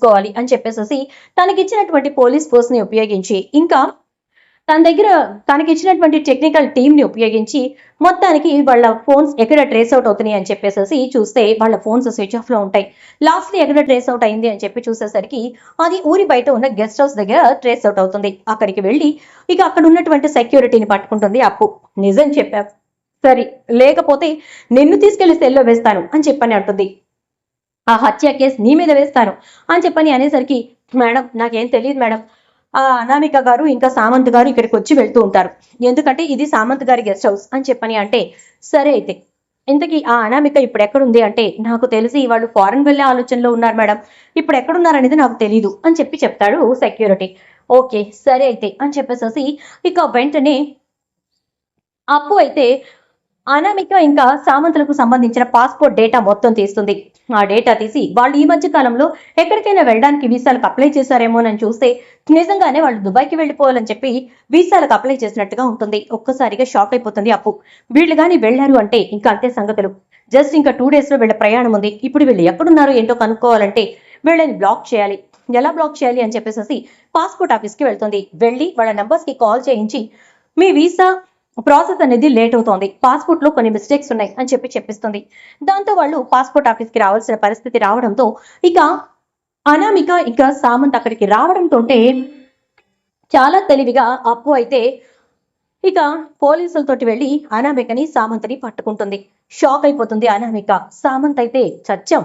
తీసుకోవాలి అని చెప్పేసి తనకిచ్చినటువంటి పోలీస్ ఫోర్స్ని ఉపయోగించి ఇంకా తన దగ్గర తనకి ఇచ్చినటువంటి టెక్నికల్ టీమ్ని ఉపయోగించి మొత్తానికి వాళ్ళ ఫోన్స్ ఎక్కడ ట్రేస్ అవుట్ అవుతున్నాయి అని చెప్పేసి చూస్తే వాళ్ళ ఫోన్స్ స్విచ్ ఆఫ్లో ఉంటాయి. లాస్ట్ ఎక్కడ ట్రేస్ అవుట్ అయింది అని చెప్పి చూసేసరికి అది ఊరి బయట ఉన్న గెస్ట్ హౌస్ దగ్గర ట్రేస్ అవుట్ అవుతుంది. అక్కడికి వెళ్ళి ఇక అక్కడ ఉన్నటువంటి సెక్యూరిటీని పట్టుకుంటుంది అప్పు. నిజం చెప్పావు. సరే లేకపోతే నిన్ను తీసుకెళ్ళి సెల్లో వేస్తాను అని చెప్పని అంటుంది. ఆ హత్య కేసు నీ మీద వేస్తాను అని చెప్పని అనేసరికి మేడం నాకేం తెలియదు మేడం. ఆ అనామిక గారు ఇంకా సామంత్ గారు ఇక్కడికి వచ్చి వెళ్తూ ఉంటారు. ఎందుకంటే ఇది సామంత్ గారి గెస్ట్ హౌస్ అని చెప్పని అంటే సరే అయితే. ఇంతకీ ఆ అనామిక ఇప్పుడు ఎక్కడుంది అంటే నాకు తెలిసి వాళ్ళు ఫారెన్ వెళ్ళే ఆలోచనలో ఉన్నారు మేడం. ఇప్పుడు ఎక్కడున్నారనేది నాకు తెలియదు అని చెప్పి చెప్తాడు సెక్యూరిటీ. ఓకే సరే అయితే అని చెప్పేసేసి ఇక వెంటనే అప్పు అయితే అనామిక ఇంకా సామంతులకు సంబంధించిన పాస్పోర్ట్ డేటా మొత్తం తీస్తుంది. ఆ డేటా తీసి వాళ్ళు ఈ మధ్య కాలంలో ఎక్కడికైనా వెళ్ళడానికి వీసాలకు అప్లై చేశారేమోనని చూస్తే నిజంగానే వాళ్ళు దుబాయ్కి వెళ్ళిపోవాలని చెప్పి వీసాలకు అప్లై చేసినట్టుగా ఉంటుంది. ఒక్కసారిగా షాక్ అయిపోతుంది అప్పు. వీళ్ళు కానీ వెళ్ళారు అంటే ఇంకా అంతే సంగతులు. జస్ట్ ఇంకా టూ డేస్లో వీళ్ళ ప్రయాణం ఉంది. ఇప్పుడు వీళ్ళు ఎక్కడున్నారో ఏంటో కనుక్కోవాలంటే వీళ్ళని బ్లాక్ చేయాలి. ఎలా బ్లాక్ చేయాలి అని చెప్పేసి పాస్పోర్ట్ ఆఫీస్కి వెళ్తుంది. వెళ్ళి వాళ్ళ నెంబర్స్కి కాల్ చేయించి మీ వీసా ప్రాసెస్ అనేది లేట్ అవుతోంది. పాస్పోర్ట్లో కొన్ని మిస్టేక్స్ ఉన్నాయి అని చెప్పి చెప్పిస్తుంది. దాంతో వాళ్ళు పాస్పోర్ట్ ఆఫీస్కి రావాల్సిన పరిస్థితి రావడంతో ఇక అనామిక ఇంకా సామంత్ అక్కడికి రావడంతో చాలా తెలివిగా అప్పు అయితే ఇక పోలీసులతోటి వెళ్ళి అనామికని సామంత్ని పట్టుకుంటుంది. షాక్ అయిపోతుంది అనామిక. సామంత్ అయితే చచ్చాం.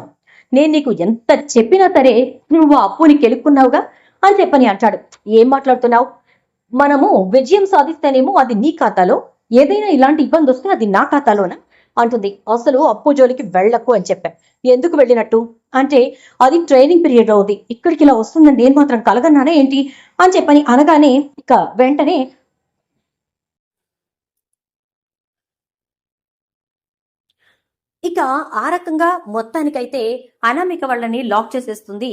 నేను నీకు ఎంత చెప్పినా సరే నువ్వు అప్పుని కెలుక్కున్నావుగా అని చెప్పని అంటాడు. ఏం మాట్లాడుతున్నావు? మనము విజయం సాధిస్తేనేమో అది నీ ఖాతాలో ఏదైనా ఇలాంటి ఇబ్బంది వస్తే అది నా ఖాతాలోనా? అంటుంది. అసలు అప్పు జోలికి వెళ్ళకు అని చెప్పాను ఎందుకు వెళ్ళినట్టు? అంటే అది ట్రైనింగ్ పీరియడ్లో ఉంది ఇక్కడికి ఇలా వస్తుందని నేను మాత్రం కలగన్నానా ఏంటి? అని చెప్పని అనగానే ఇక వెంటనే ఇక ఆ రకంగా మొత్తానికైతే అనామిక వాళ్ళని లాక్ చేసేస్తుంది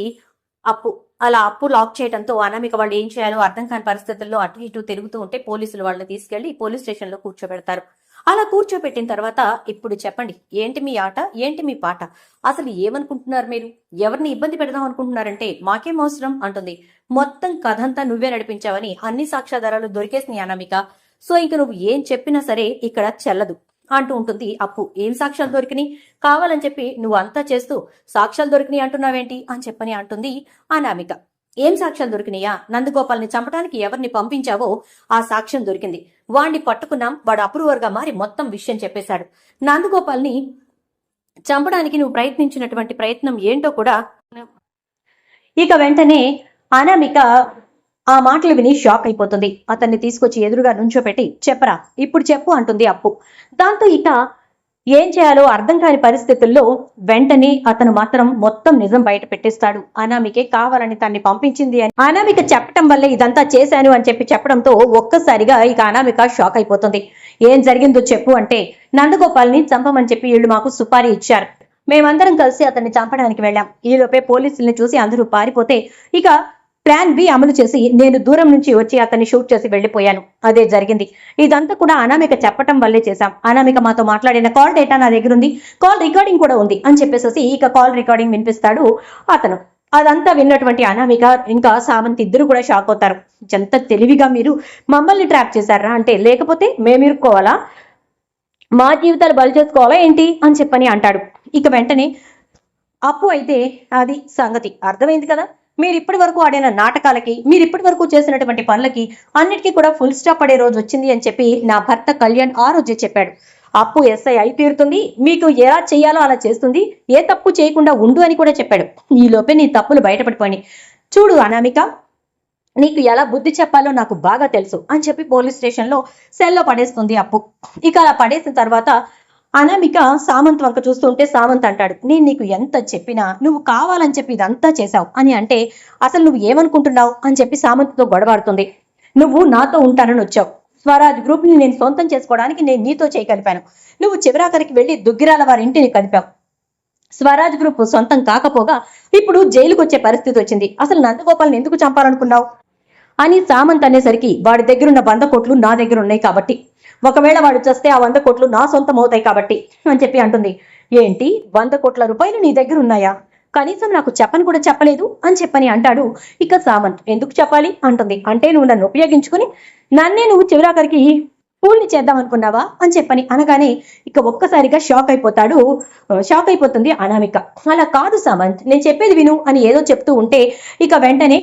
అప్పు అలా అప్పు లాక్ చేయడంతో అనామిక వాళ్ళు ఏం చేయాలో అర్థం కాని పరిస్థితుల్లో అటు ఇటు తిరుగుతూ ఉంటే పోలీసులు వాళ్ళని తీసుకెళ్ళి పోలీస్ స్టేషన్లో కూర్చోబెడతారు. అలా కూర్చోబెట్టిన తర్వాత ఇప్పుడు చెప్పండి ఏంటి మీ ఆట ఏంటి మీ పాట? అసలు ఏమనుకుంటున్నారు మీరు? ఎవరిని ఇబ్బంది పెడదాం అనుకుంటున్నారంటే మాకేం అవసరం అంటుంది. మొత్తం కథంతా నువ్వే నడిపించావని అన్ని సాక్ష్యాధారాలు దొరికేసినాయి అనామిక. సో ఇంక నువ్వు ఏం చెప్పినా సరే ఇక్కడ చెల్లదు. అంటూ ఉంటుంది. అప్పు ఏం సాక్ష్యాలు దొరికినాయి? కావాలని చెప్పి నువ్వు అంతా చేస్తూ సాక్ష్యాలు దొరికినాయి అంటున్నావేంటి? అని చెప్పని అంటుంది అనామిక. ఏం సాక్ష్యాలు దొరికినాయా? నందగోపాల్ని చంపడానికి ఎవరిని పంపించావో ఆ సాక్ష్యం దొరికింది. వాణ్ణి పట్టుకున్నాం. వాడు అప్రూవర్గా మారి మొత్తం విషయం చెప్పేశాడు. నందగోపాల్ని చంపడానికి నువ్వు ప్రయత్నించినటువంటి ప్రయత్నం ఏంటో కూడా ఇక వెంటనే అనామిక ఆ మాటలు విని షాక్ అయిపోతుంది. అతన్ని తీసుకొచ్చి ఎదురుగా నుంచోపెట్టి చెప్పరా ఇప్పుడు చెప్పు అంటుంది అప్పు. దాంతో ఇక ఏం చేయాలో అర్థం కాని పరిస్థితుల్లో వెంటనే అతను మాత్రం మొత్తం నిజం బయట పెట్టేస్తాడు. అనామికే కావాలని తన్ని పంపించింది అని అనామిక చెప్పటం వల్లే ఇదంతా చేశాను అని చెప్పి చెప్పడంతో ఒక్కసారిగా ఇక అనామిక షాక్ అయిపోతుంది. ఏం జరిగిందో చెప్పు అంటే నందగోపాల్ని చంపమని చెప్పి వీళ్ళు మాకు సుపారీ ఇచ్చారు. మేమందరం కలిసి అతన్ని చంపడానికి వెళ్ళాం. ఈలోపే పోలీసుల్ని చూసి అందరూ పారిపోతే ఇక ప్లాన్ బి అమలు చేసి నేను దూరం నుంచి వచ్చి అతన్ని షూట్ చేసి వెళ్ళిపోయాను అదే జరిగింది. ఇదంతా కూడా అనామిక చెప్పటం వల్లే చేశాం. అనామిక మాతో మాట్లాడిన కాల్ డేటా నా దగ్గర ఉంది. కాల్ రికార్డింగ్ కూడా ఉంది అని చెప్పేసి ఇక కాల్ రికార్డింగ్ వినిపిస్తాడు అతను. అదంతా విన్నటువంటి అనామిక ఇంకా సామంత్ ఇద్దరు కూడా షాక్ అవుతారు. ఎంత తెలివిగా మీరు మమ్మల్ని ట్రాప్ చేశారా అంటే లేకపోతే మేము ఇరుక్కోవాలా? మా జీవితాలు బలి చేసుకోవాలా ఏంటి? అని చెప్పని అంటాడు. ఇక వెంటనే అప్పు అయితే అది సంగతి. అర్థమైంది కదా? మీరు ఇప్పటి వరకు ఆడిన నాటకాలకి మీరు ఇప్పటి వరకు చేసినటువంటి పనులకి అన్నిటికీ కూడా ఫుల్ స్టాప్ పడే రోజు వచ్చింది అని చెప్పి నా భర్త కళ్యాణ్ ఆ రోజే చెప్పాడు. అప్పు ఎస్ఐ అయి తీరుతుంది మీకు ఎలా చేయాలో అలా చేస్తుంది ఏ తప్పు చేయకుండా ఉండు అని కూడా చెప్పాడు. ఈ లోపే నీ తప్పులు బయటపడిపోయి చూడు అనామిక నీకు ఎలా బుద్ధి చెప్పాలో నాకు బాగా తెలుసు అని చెప్పి పోలీస్ స్టేషన్లో సెల్లో పడేస్తుంది అప్పు. ఇక అలా పడేసిన తర్వాత అనామిక సామంత్ వంక చూస్తుంటే సామంత్ అంటాడు నేను నీకు ఎంత చెప్పినా నువ్వు కావాలని చెప్పి ఇదంతా చేశావు అని అంటే అసలు నువ్వు ఏమనుకుంటున్నావు? అని చెప్పి సామంత్తో గొడవాడుతుంది. నువ్వు నాతో ఉంటానని వచ్చావు. స్వరాజ్ గ్రూప్ని నేను సొంతం చేసుకోవడానికి నేను నీతో చేయగలిపాను. నువ్వు చివరాఖరికి వెళ్ళి దుగ్గిరాల వారి ఇంటిని కలిపావు. స్వరాజ్ గ్రూప్ సొంతం కాకపోగా ఇప్పుడు జైలుకు వచ్చే పరిస్థితి వచ్చింది. అసలు నందగోపాల్ని ఎందుకు చంపాలనుకున్నావు? అని సామంత్ అనేసరికి వాడి దగ్గరున్న వంద కోట్లు నా దగ్గర ఉన్నాయి కాబట్టి. ఒకవేళ వాడు చస్తే ఆ వంద కోట్లు నా సొంతం అవుతాయి కాబట్టి అని చెప్పి అంటుంది. ఏంటి? వంద కోట్ల రూపాయలు నీ దగ్గర ఉన్నాయా? కనీసం నాకు చెప్పని కూడా చెప్పలేదు అని చెప్పని అంటాడు. ఇక సామంత్ ఎందుకు చెప్పాలి? అంటుంది. అంటే నువ్వు నన్ను ఉపయోగించుకుని నన్నే నువ్వు చివరాఖరికి పూల్ని చేద్దాం అనుకున్నావా? అని చెప్పని అనగానే ఇక ఒక్కసారిగా షాక్ అయిపోతాడు. షాక్ అయిపోతుంది అనామిక. అలా కాదు సామంత్. నేను చెప్పేది విను అని ఏదో చెప్తూ ఉంటే ఇక వెంటనే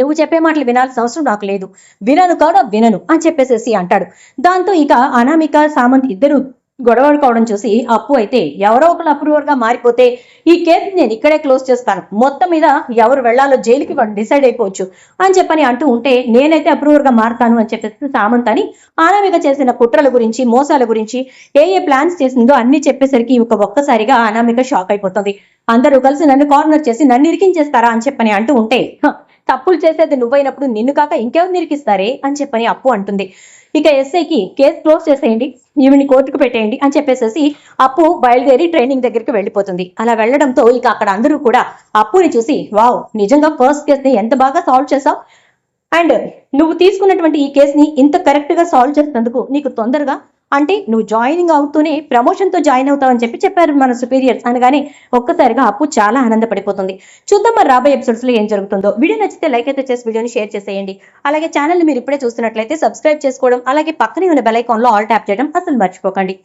నువ్వు చెప్పే మాటలు వినాల్సిన అవసరం నాకు లేదు. వినను కాడా వినను అని చెప్పేసేసి అంటాడు. దాంతో ఇక అనామిక సామంత్ ఇద్దరు గొడవడుకోవడం చూసి అప్పు అయితే ఎవరో ఒకరు అప్రూవర్గా మారిపోతే ఈ కేసు నేను ఇక్కడే క్లోజ్ చేస్తాను. మొత్తం మీద ఎవరు వెళ్ళాలో జైలుకి డిసైడ్ అయిపోవచ్చు అని చెప్పని అంటూ ఉంటే నేనైతే అప్రూవర్గా మారుతాను అని చెప్పేసి సామంత్ అని అనామిక చేసిన కుట్రల గురించి మోసాల గురించి ఏ ఏ ప్లాన్స్ చేసిందో అన్ని చెప్పేసరికి ఒక ఒక్కసారిగా అనామిక షాక్ అయిపోతుంది. అందరూ కలిసి నన్ను కార్నర్ చేసి నన్ను ఇరికించేస్తారా అని చెప్పని అంటూ ఉంటే తప్పులు చేసేది నువ్వైనప్పుడు నిన్ను కాక ఇంకెవరు నిరికిస్తారే అని చెప్పని అప్పు అంటుంది. ఇక ఎస్ఐకి కేసు క్లోజ్ చేసేయండి ఈవిని కోర్టుకు పెట్టేయండి అని చెప్పేసేసి అప్పు బయలుదేరి ట్రైనింగ్ దగ్గరికి వెళ్ళిపోతుంది. అలా వెళ్ళడంతో ఇక అక్కడ అందరూ కూడా అప్పుని చూసి వావ్ నిజంగా ఫస్ట్ కేస్ని ఎంత బాగా సాల్వ్ చేసావు అండ్ నువ్వు తీసుకున్నటువంటి ఈ కేసుని ఇంత కరెక్ట్గా సాల్వ్ చేసినందుకు నీకు తొందరగా అంటే నువ్వు జాయినింగ్ అవుతూనే ప్రమోషన్తో జాయిన్ అవుతావని చెప్పి చెప్పారు మన సుపీరియర్స్ అనగానే ఒక్కసారిగా అప్పు చాలా ఆనందపడిపోతుంది. చూద్దాం మరి రాబోయే ఎపిసోడ్స్లో ఏం జరుగుతుందో. వీడియో నచ్చితే లైక్ అయితే చేసి వీడియోని షేర్ చేసేయండి. అలాగే ఛానల్ మీరు ఇప్పుడే చూస్తున్నట్లయితే సబ్స్క్రైబ్ చేసుకోవడం అలాగే పక్కనే ఉన్న బెల్ ఐకాన్లో ఆల్ ట్యాప్ చేయడం అసలు మర్చిపోకండి.